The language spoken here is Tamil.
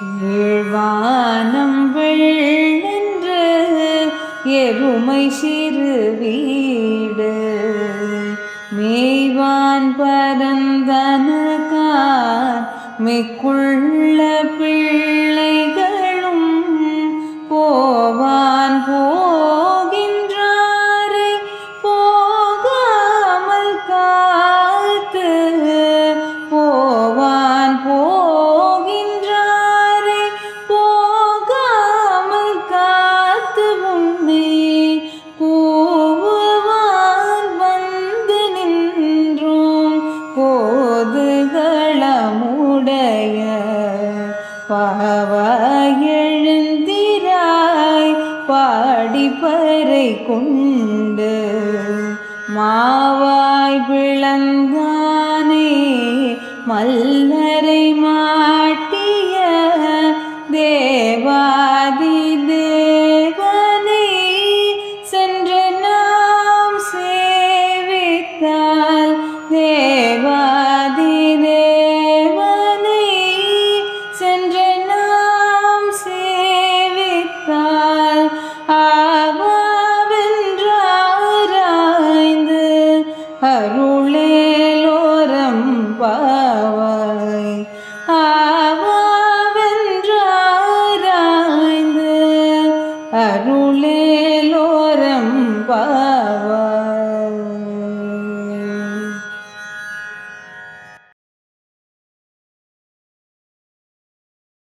கேழ்வானம் வெள்ளென்று எருமை சிறு வீடு. மேய்வான் பரந்தனகான் மிக்குள்ள பாவாய் எழுந்திராய் பாடிப்பறை கொண்டு மாவாய் விளங்கானே மல்லரை மாட்டிய தேவாதி தேவனை சென்று நாம் சேவித்தால் தேவா அருளேலோரம் பாவாய் ஆவாவென்றாராய்ந்து அருளேலோரம் பாவாய்